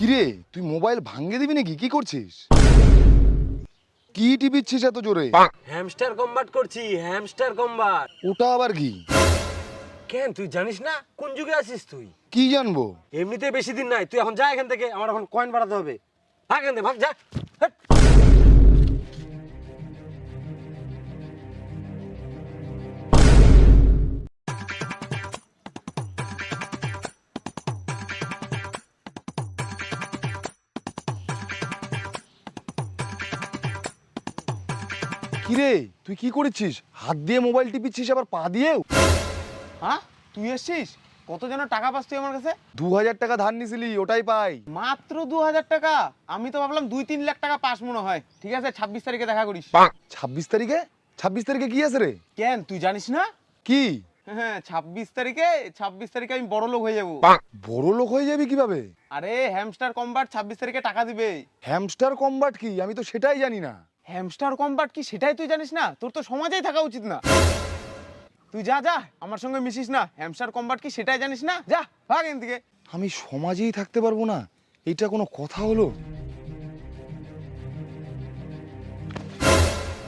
কিরে তুই মোবাইল ভাঙ্গে দিবি নাকি? কি করছিস? কি টিপিচ্ছিস এত জোরে? হ্যামস্টার কম্বাট করছি হ্যামস্টার কম্বাট। ওটা আবার কি? কেন তুই জানিস না? কোন যুগে আছিস তুই? কি জানব? এমনিতে বেশি দিন নাই। তুই এখন যা এখান থেকে আমার এখন কয়েন বাড়াতে হবে। ভাগ এখান থেকে ভাগ যা। হাট। কিরে? তুই কি করেছিস? হাত দিয়ে মোবাইল টিপিচ্ছিস আবার পা দিয়েও? হ্যাঁ? তুই এসছিস? কত যেন টাকা পাস তুই আমার কাছে? দু হাজার টাকা ধার নিছিলি ওটাই পাই। মাত্র দু হাজার টাকা? আমি তো ভাবলাম দুই তিন লাখ টাকা পাস মনে হয়। ঠিক আছে ছাব্বিশ তারিখে দেখা করিস। ছাব্বিশ তারিখে? ছাব্বিশ তারিখে কি আছে রে? কেন তুই জানিস না? কি? হ্যাঁ ছাব্বিশ তারিখে ছাব্বিশ তারিখে আমি বড় লোক হয়ে যাব। বড় লোক হয়ে যাবি কীভাবে? আরে হ্যামস্টার কম্বাট ছাব্বিশ তারিখে টাকা দিবে। হ্যামস্টার কম্বাট কি? আমি তো সেটাই জানি না। হ্যামস্টার কম্বাট কি সেটাই তুই জানিস না? তোর তো সমাজেই থাকা উচিত না। তুই যা যা আমার সঙ্গে মিশিস না। হ্যামস্টার কম্বাট কি সেটাই জানিস না? যা ভাগ এখান থেকে আমি সমাজেই থাকতে পারব না। এটা কোনো কথা হলো?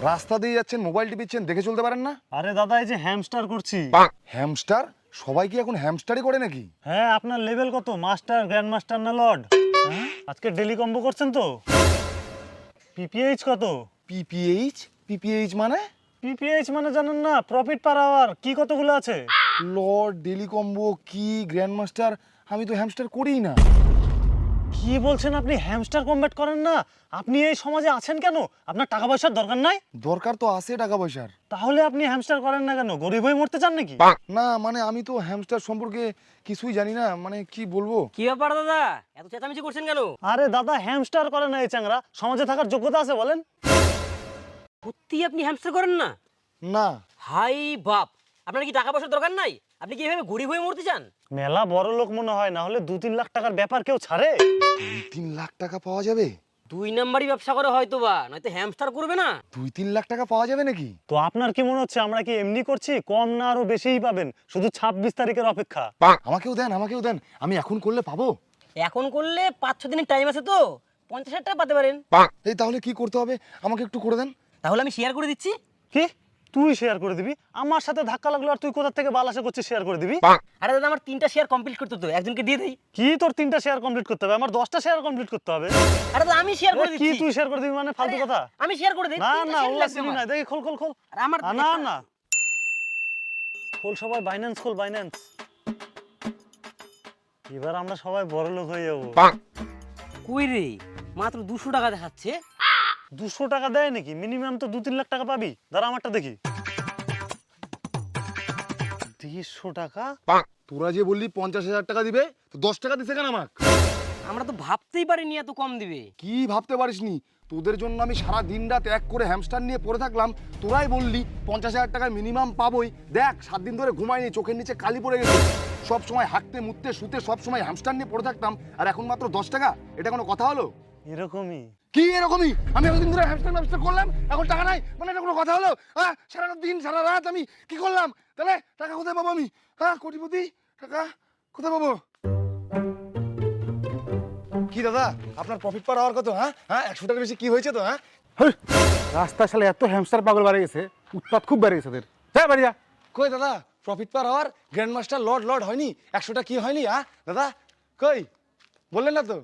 রাস্তা দিয়ে যাচ্ছেন মোবাইল টিপিচ্ছেন দেখে চলতে পারেন না? আরে দাদা এই যে হ্যামস্টার করছি। হ্যামস্টার? সবাই কি এখন হ্যামস্টারই করে নাকি? হ্যাঁ আপনার লেভেল কত? মাস্টার গ্র্যান্ড মাস্টার না লর্ড আজকে ডেলি কম্বো করছেন তো? পিপিএইচ কত? পিপিএইচ পিপিএইচ মানে? পিপিএইচ মানে জানেন না প্রফিট পার আওয়ার কি কতগুলো আছে? লর্ড ডেলি কম্বো কি গ্র্যান্ড মাস্টার আমি তো হ্যামস্টার করিই না। কি বলছেন আপনি? হ্যামস্টার কমব্যাট করেন না। আপনি এই সমাজে আছেন কেন? আপনার টাকা পয়সার দরকার নাই? দরকার তো আছে টাকা পয়সার তাহলে আপনি হ্যামস্টার করেন না কেন? গরিব হয়ে মরতে চান নাকি? না মানে আমি তো হ্যামস্টার সম্পর্কে কিছুই জানি না। মানে কি বলব? কি ব্যাপার দাদা? এত চেঁচামেচি করছেন কেন? আরে দাদা হ্যামস্টার করে না এই চ্যাংরা। সমাজে থাকার যোগ্যতা আছে বলেন। সত্যি আপনি হ্যামস্টার করেন না? না। হাই বাপ আপনার কি টাকা পয়সার দরকার নাই? আপনি কি এভাবে গরিব হয়ে মরতে চান? মেলা বড় লোক মনে হয় না হলে দু তিন লাখ টাকার ব্যাপার কেউ ছাড়ে? দুই তিন লাখ টাকা পাওয়া যাবে? দুই নাম্বারই ব্যবসা করে হয়তো বা নয়তো হ্যামস্টার করবে না? দুই তিন লাখ টাকা পাওয়া যাবে নাকি? তো আপনার কি মনে হচ্ছে আমরা কি এমনি করছি? কম না আরও বেশিই পাবেন? শুধু ছাব্বিশ তারিখের অপেক্ষা। আমাকেও দেন আমাকেও দেন। আমি এখন করলে পাবো? এখন করলে পাঁচ ছ দিনের টাইম আছে তো। পঞ্চাশ হাজার টাকা পাতে পারেন। এই তাহলে কি করতে হবে? আমাকে একটু করে দেন। তাহলে আমি শেয়ার করে দিচ্ছি। কি? তুই শেয়ার করে দিবি। আমার সাথে ধাক্কা লাগল আর তুই কোথা থেকে বালাসে করছিস শেয়ার করে দিবি? আরে দাদা আমার তিনটা শেয়ার কমপ্লিট করতে তো একজনকে দিয়ে দেই। কি তোর তিনটা শেয়ার কমপ্লিট করতে হবে? আমার দশটা শেয়ার কমপ্লিট করতে হবে? আরে দাদা আমি শেয়ার করে এ, কি তুই শেয়ার করে দিবি মানে ফালতু কথা? আমি শেয়ার করে দিই না না চিনি আমার। না। দেখি খোল খোল খোল। আর আমার না না। খোল সবাই বাইন্যান্স খোল বাইন্যান্স এবার আমরা সবাই বড় লোক হয়ে যাব। কই রে? মাত্র দুশো টাকা দেখাচ্ছে। দুশো টাকা দেয় নাকি? মিনিমাম তো দু তিন লাখ টাকা পাবি। দাঁড়া আমারটা দেখি। দেড়শো টাকা? তোরা যে বললি পঞ্চাশ হাজার টাকা দিবে তো দশ টাকা দিছে কেন আমাকে? আমরা তো ভাবতেই পারিনি এত কম দিবে। কি ভাবতে পারিসনি? তোদের জন্য আমি সারা দিন রাত এক করে হ্যামস্টার নিয়ে পড়ে থাকলাম। তোরাই বললি পঞ্চাশ হাজার টাকা মিনিমাম পাবোই। দেখ সাত দিন ধরে ঘুমাইনি চোখের নিচে কালি পড়ে গেছে। সব সময় হাঁটতে মুততে শুতে সব সময় হ্যামস্টার নিয়ে পড়ে থাকতাম। আর এখন মাত্র দশ টাকা? এটা কোনো কথা হলো? এরকমই। কি এরকমই? আমি এতদিন ধরে হ্যামস্টার ব্যবসা করলাম এখন টাকা নাই? মানে এটা কোনো কথা হলো? হ্যাঁ সারা দিন সারা রাত আমি কি করলাম? তাহলে টাকা কোথায় পাবো আমি? হ্যাঁ কোটিপতি টাকা কোথায় পাবো? কি দাদা আপনার প্রফিট পার হওয়ার কত হ্যাঁ? হ্যাঁ একশো টাকা বেশি কি হয়েছে তো হ্যাঁ? রাস্তা সালে এত হ্যামস্টার পাগল বাড়ে গেছে উৎপাত খুব বেড়ে গেছে ওদের। হ্যাঁ বাড়ি যা। কই দাদা প্রফিট পার হওয়ার গ্র্যান্ড মাস্টার লর্ড লর্ড হয়নি? একশোটা কি হয়নি হ্যাঁ? দাদা কই? বললেন না তো।